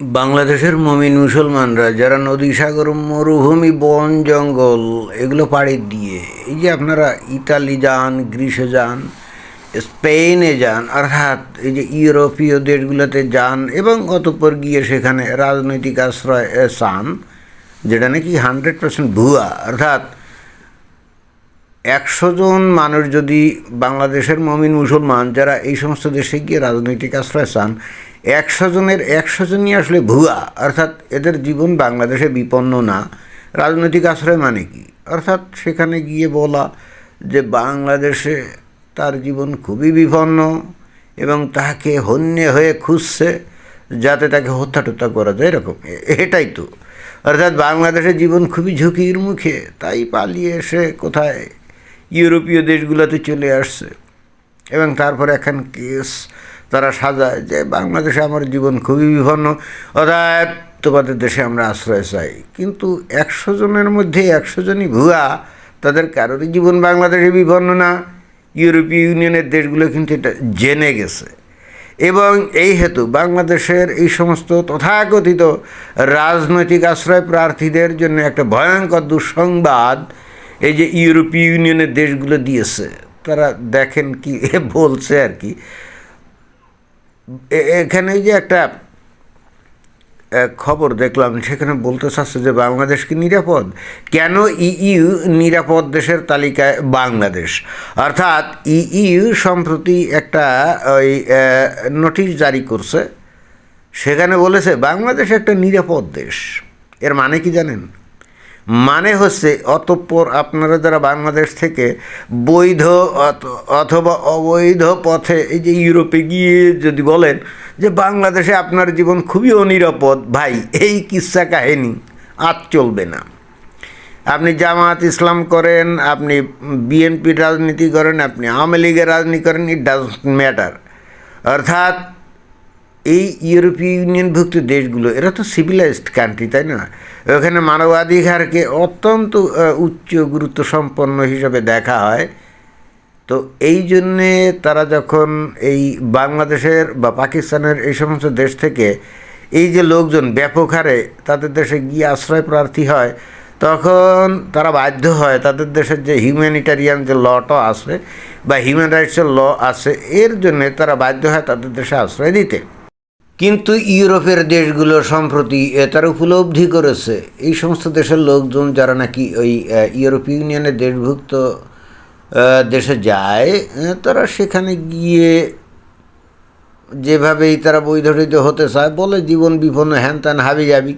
বাংলাদেশের মমিন মুসলমানরা, যারা নদী সাগর, মরুভূমি, বন, জঙ্গল এগুলো পাড়ি দিয়ে, এই যে আপনারা ইতালি যান, গ্রিসে যান, স্পেনে যান, অর্থাৎ এই যে ইউরোপীয় দেশগুলোতে যান এবং অতঃপর গিয়ে সেখানে রাজনৈতিক আশ্রয় চান, যেটা নাকি হান্ড্রেড পার্সেন্ট ভুয়া, অর্থাৎ একশো জন মানুষ যদি বাংলাদেশের মমিন মুসলমান, যারা এই সমস্ত দেশে গিয়ে রাজনৈতিক আশ্রয় চান একশো জনের, একশো জনই আসলে ভুয়া। অর্থাৎ এদের জীবন বাংলাদেশে বিপন্ন না। রাজনৈতিক আশ্রয় মানে কি? অর্থাৎ সেখানে গিয়ে বলা যে বাংলাদেশে তার জীবন খুবই বিপন্ন এবং তাকে হন্যে হয়ে খুঁজছে যাতে তাকে হত্যা টত্যা করা যায় এরকম। এটাই তো। অর্থাৎ বাংলাদেশের জীবন খুবই ঝুঁকির মুখে তাই পালিয়ে এসে কোথায় ইউরোপীয় দেশগুলোতে চলে আসছে। এবং তারপরে এখন কেস তারা সাজায় যে বাংলাদেশে আমার জীবন খুবই বিপন্ন। অর্থাৎ তোমাদের দেশে আমরা আশ্রয় চাই। কিন্তু একশো জনের মধ্যে একশো জনই ভুয়া, তাদের কারোরই জীবন বাংলাদেশে বিপন্ন না। ইউরোপীয় ইউনিয়নের দেশগুলো কিন্তু এটা জেনে গেছে। এবং এই হেতু বাংলাদেশের এই সমস্ত তথাকথিত রাজনৈতিক আশ্রয় প্রার্থীদের জন্য একটা ভয়ঙ্কর দুঃসংবাদ এই যে ইউরোপীয় ইউনিয়নের দেশগুলো দিয়েছে। তারা দেখেন কি, বলছে আর কি। এখানে যে একটা খবর দেখলাম, সেখানে বলতে চাচ্ছে যে বাংলাদেশ কি নিরাপদ? কেন ইইউ নিরাপদ দেশের তালিকায় বাংলাদেশ? অর্থাৎ ইইউ সম্প্রতি একটা ওই নোটিশ জারি করছে, সেখানে বলেছে বাংলাদেশ একটা নিরাপদ দেশ। এর মানে কি জানেন? মানে হচ্ছে অতঃপর আপনারা যারা বাংলাদেশ থেকে বৈধ অথ- অথবা অবৈধ পথে এই যে ইউরোপে গিয়ে যদি বলেন যে বাংলাদেশে আপনার জীবন খুবই অনিরাপদ, ভাই, এই কিচ্ছা কাহিনী আর চলবে না। আপনি জামাত ইসলাম করেন, আপনি বিএনপির রাজনীতি করেন, আপনি আওয়ামী লীগের রাজনীতি করেন ইট ডাজ ম্যাটার অর্থাৎ এই ইউরোপীয় ইউনিয়নভুক্ত দেশগুলো, এরা তো সিভিলাইজড কান্ট্রি তাই না? ওখানে মানবাধিকারকে অত্যন্ত উচ্চ গুরুত্ব সম্পন্ন হিসাবে দেখা হয়। তো এই জন্যে তারা যখন এই বাংলাদেশের বা পাকিস্তানের এই সমস্ত দেশ থেকে এই যে লোকজন ব্যাপক হারে তাদের দেশে গিয়ে আশ্রয় প্রার্থী হয়, তখন তারা বাধ্য হয় তাদের দেশের যে হিউম্যানিটারিয়ান যে লটা আছে বা হিউম্যান রাইটসের ল আছে, এর জন্যে তারা বাধ্য হয় তাদের দেশে আশ্রয় দিতে কিন্তু ইউরোপের দেশগুলো সম্প্রতি তারা উপলব্ধি করেছে। এই সমস্ত দেশের লোকজন যারা নাকি ওই আহ, ইউরোপীয় ইউনিয়নের দেশভুক্ত দেশে যায় তারা সেখানে গিয়ে যেভাবেই তারা বৈধরিত হতে চায় বলে জীবন বিপন্ন হ্যান ত্যান হাবি যাবি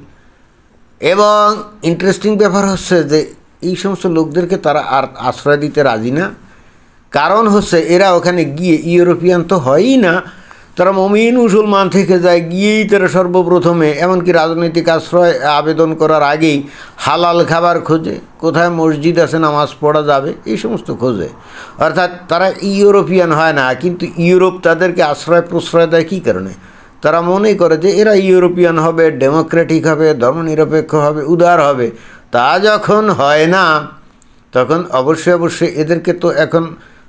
এবং ইন্টারেস্টিং ব্যাপার হচ্ছে যে এই সমস্ত লোকদেরকে তারা আর আশ্রয় দিতে রাজি না। কারণ হচ্ছে এরা ওখানে গিয়ে ইউরোপিয়ান তো হয়ই না তারা মমিন মুসলমান থেকে যায়, গিয়েই তারা সর্বপ্রথমে, এমনকি রাজনৈতিক আশ্রয় আবেদন করার আগেই হালাল খাবার খোঁজে, কোথায় মসজিদ আছে, নামাজ পড়া যাবে, এই সমস্ত খোঁজে। অর্থাৎ তারা ইউরোপিয়ান হয় না, কিন্তু ইউরোপ তাদেরকে আশ্রয় প্রশ্রয় দেয় কী কারণে? তারা মনে করে যে এরা ইউরোপিয়ান হবে, ডেমোক্রেটিক হবে, ধর্মনিরপেক্ষ হবে, উদার হবে। তা যখন হয় না, তখন অবশ্যই অবশ্যই এদেরকে তো এখন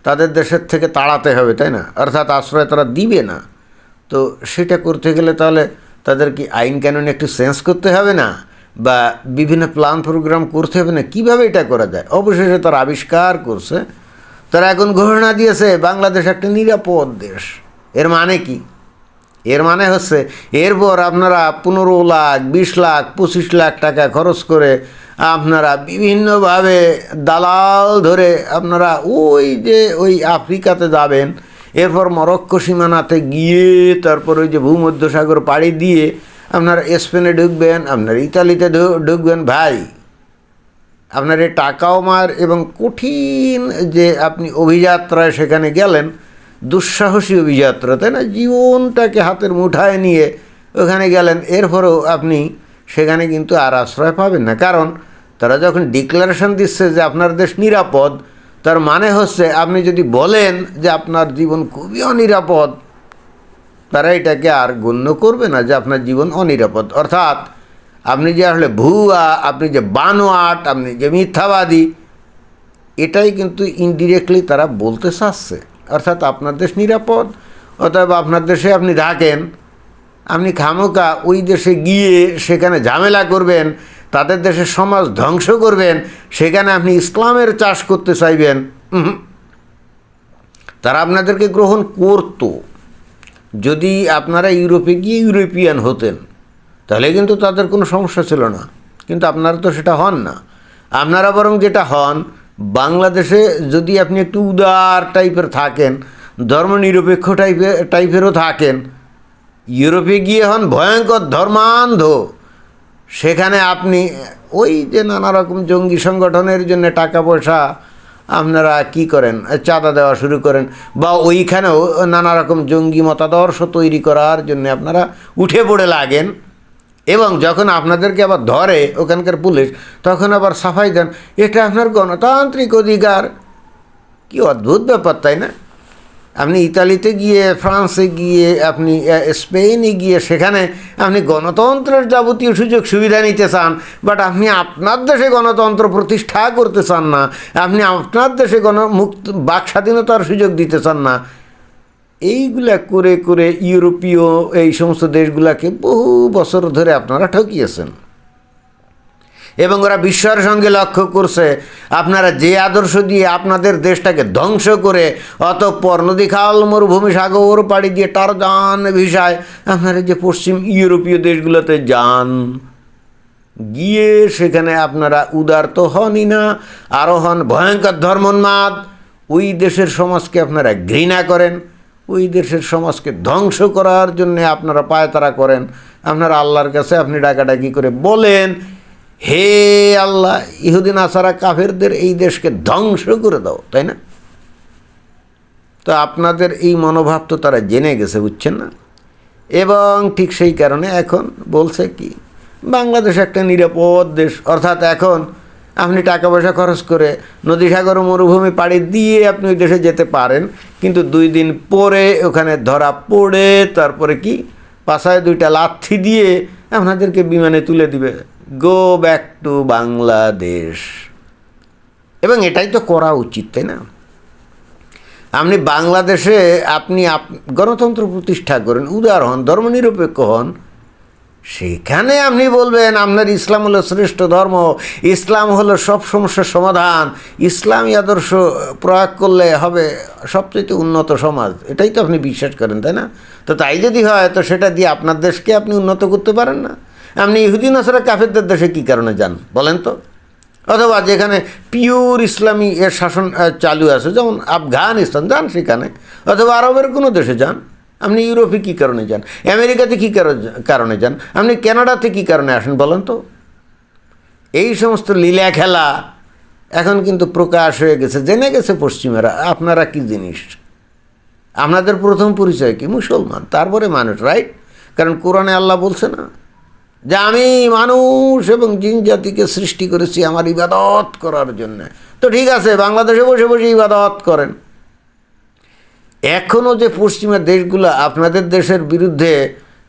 তাদের দেশের থেকে তাড়াতে হবে, তাই না? অর্থাৎ আশ্রয় তারা দিবে না। তো সেটা করতে গেলে তাহলে তাদের কি আইন কানুন একটু চেঞ্জ করতে হবে না? বা বিভিন্ন প্ল্যান প্রোগ্রাম করতে হবে না? কীভাবে এটা করা যায়? অবশেষে তারা আবিষ্কার করছে। তারা এখন ঘোষণা দিয়েছে, বাংলাদেশ একটা নিরাপদ দেশ। এর মানে কি? এর মানে হচ্ছে, এরপর আপনারা পনেরো লাখ, বিশ লাখ, পঁচিশ লাখ টাকা খরচ করে আপনারা বিভিন্নভাবে দালাল ধরে আপনারা ওই যে ওই আফ্রিকাতে যাবেন এরপর মরক্কো সীমানাতে গিয়ে তারপর ওই যে ভূমধ্যসাগর পাড়ি দিয়ে আপনার স্পেনে ঢুকবেন, আপনার ইতালিতে ঢুকবেন, ভাই। আপনার এই টাকাও মার এবং কঠিন যে আপনি অভিযাত্রায় সেখানে গেলেন, দুঃসাহসী অভিযাত্রা, তাই না? জীবনটাকে হাতের মুঠায় নিয়ে ওখানে গেলেন, এরপরেও আপনি সেখানে কিন্তু আর আশ্রয় পাবেন না। কারণ তারা যখন ডিক্লারেশন দিচ্ছে যে আপনার দেশ নিরাপদ তার মানে হচ্ছে আপনি যদি বলেন যে আপনার জীবন খুবই অনিরাপদ, তারা এটাকে আর গণ্য করবে না যে আপনার জীবন অনিরাপদ। অর্থাৎ আপনি যে আসলে ভুয়া, আপনি যে বানোয়াট, আপনি যে মিথ্যাবাদী, এটাই কিন্তু ইনডিরেক্টলি তারা বলতে চাচ্ছে। অর্থাৎ আপনার দেশ নিরাপদ, অতএব আপনার দেশে আপনি থাকেন, আপনি খামোকা ওই দেশে গিয়ে সেখানে ঝামেলা করবেন তাদের দেশের সমাজ ধ্বংস করবেন, সেখানে আপনি ইসলামের চাষ করতে চাইবেন। তারা আপনাদেরকে গ্রহণ করতো। যদি আপনারা ইউরোপে গিয়ে ইউরোপিয়ান হতেন, তাহলে কিন্তু তাদের কোনো সমস্যা ছিল না। কিন্তু আপনারা তো সেটা হন না। আপনারা বরং যেটা হন, বাংলাদেশে যদি আপনি একটু উদার টাইপের থাকেন, ধর্মনিরপেক্ষ টাইপের টাইপেরও থাকেন, ইউরোপে গিয়ে হন ভয়ঙ্কর ধর্মান্ধ। সেখানে আপনি, ওই যে নানা রকম জঙ্গি সংগঠনের জন্য টাকা পয়সা আপনারা কি করেন? চাঁদা দেওয়া শুরু করেন। বা ওইখানেও নানা রকম জঙ্গি মতাদর্শ তৈরি করার জন্য আপনারা উঠে পড়ে লাগেন। এবং যখন আপনাদেরকে আবার ধরে ওখানকার পুলিশ, তখন আবার সাফাই দেন। এটা আপনার গণতান্ত্রিক অধিকার। কি অদ্ভুত ব্যাপার, তাই না? আপনি ইতালিতে গিয়ে, ফ্রান্সে গিয়ে, আপনি স্পেনে গিয়ে, সেখানে আপনি গণতন্ত্রের যাবতীয় সুযোগ সুবিধা নিতে চান বাট আপনি আপনার দেশে গণতন্ত্র প্রতিষ্ঠা করতে চান না, আপনি আপনার দেশে গণ, মুক্ত, বাক স্বাধীনতার সুযোগ দিতে চান না। এইগুলা করে করে ইউরোপীয় এই সমস্ত দেশগুলাকে বহু বছর ধরে আপনারা ঠকিয়েছেন। এবং ওরা বিশ্বর সঙ্গে লক্ষ্য করছে, আপনারা যে আদর্শ দিয়ে আপনাদের দেশটাকে ধ্বংস করে, অতঃপর নদী খাল মরুভূমি, সাগর, পাড়ি দিয়ে টারজান ভিসায়, আপনারা যে পশ্চিম ইউরোপীয় দেশগুলোতে যান, গিয়ে সেখানে আপনারা উদার তো হনই না আরও হন ভয়ঙ্কর ধর্মোন্মাদ, ওই দেশের সমাজকে আপনারা ঘৃণা করেন, ওই দেশের সমাজকে ধ্বংস করার জন্য আপনারা পায়তারা করেন, আপনারা আল্লাহর কাছে আপনি ডাকাডাকি করে বলেন হে আল্লাহ, ইহুদিন আসারা কাফেরদের এই দেশকে ধ্বংস করে দাও, তাই না? তো আপনাদের এই মনোভাব তো তারা জেনে গেছে, বুঝছেন না? এবং ঠিক সেই কারণে এখন বলছে কি, বাংলাদেশ একটা নিরাপদ দেশ, অর্থাৎ এখন আপনি টাকা পয়সা খরচ করে নদী সাগর মরুভূমি পাড়ি দিয়ে আপনি ওই দেশে যেতে পারেন, কিন্তু দুই দিন পরে ওখানে ধরা পড়ে, তারপরে কি পাশায় দুইটা লাথি দিয়ে আপনাদেরকে বিমানে তুলে দিবে। গো ব্যাক টু বাংলাদেশ এবং এটাই তো করা উচিত, তাই না? আপনি বাংলাদেশে আপনি আপ- গণতন্ত্র প্রতিষ্ঠা করেন, উদার হন, ধর্মনিরপেক্ষ হন, সেখানে আপনি বলবেন, আপনার ইসলাম হলো শ্রেষ্ঠ ধর্ম, ইসলাম হলো সব সমস্যার সমাধান, ইসলামী আদর্শ প্রয়োগ করলে হবে সবচেয়ে উন্নত সমাজ। এটাই তো আপনি বিশ্বাস করেন, তাই না? তো তাই যদি হয়, তো সেটা দিয়ে আপনার দেশকে আপনি উন্নত করতে পারেন না। আপনি ইহুদিন আসারা কাফেরদের দেশে কী কারণে যান? বলেন তো। অথবা যেখানে পিওর ইসলামী এর শাসন চালু আছে, যেমন আফগানিস্তান, যান সেখানে। অথবা আরবের কোনো দেশে যান। আপনি ইউরোপে কী কারণে যান? আমেরিকাতে কী কারো- কারণে যান? আপনি কানাডাতে কী কারণে আসেন, বলেন তো। এই সমস্ত লীলা খেলা এখন কিন্তু প্রকাশ হয়ে গেছে, জেনে গেছে পশ্চিমেরা, আপনারা কি জিনিস? আপনাদের প্রথম পরিচয় কি? মুসলমান, তারপরে মানুষ রাইট কারণ কোরআনে আল্লাহ বলছে না। যে আমি মানুষ এবং জিন জাতিকে সৃষ্টি করেছি আমার ইবাদত করার জন্য। তো ঠিক আছে, বাংলাদেশে বসে বসে ইবাদত করেন। এখনও যে পশ্চিমা দেশগুলো আপনাদের দেশের বিরুদ্ধে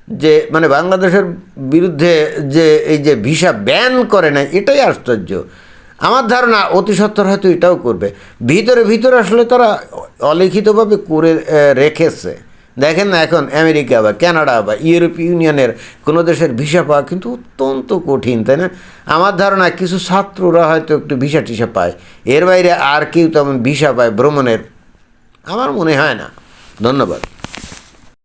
যে মানে বাংলাদেশের বিরুদ্ধে যে, এই যে ভিসা ব্যান করে না এটাই আশ্চর্য। আমার ধারণা অতি সত্বর হয়তো এটাও করবে। ভিতরে ভিতরে আসলে তারা অলিখিতভাবে করে রেখেছে। দেখেন না এখন আমেরিকা বা ক্যানাডা বা ইউরোপীয় ইউনিয়নের কোনো দেশের ভিসা পাওয়া কিন্তু অত্যন্ত কঠিন, তাই না? আমার ধারণা কিছু ছাত্ররা হয়তো একটু ভিসা টিসা পায়। এর বাইরে আর কেউ তেমন ভিসা পায় ভ্রমণের। আমার মনে হয় না। ধন্যবাদ।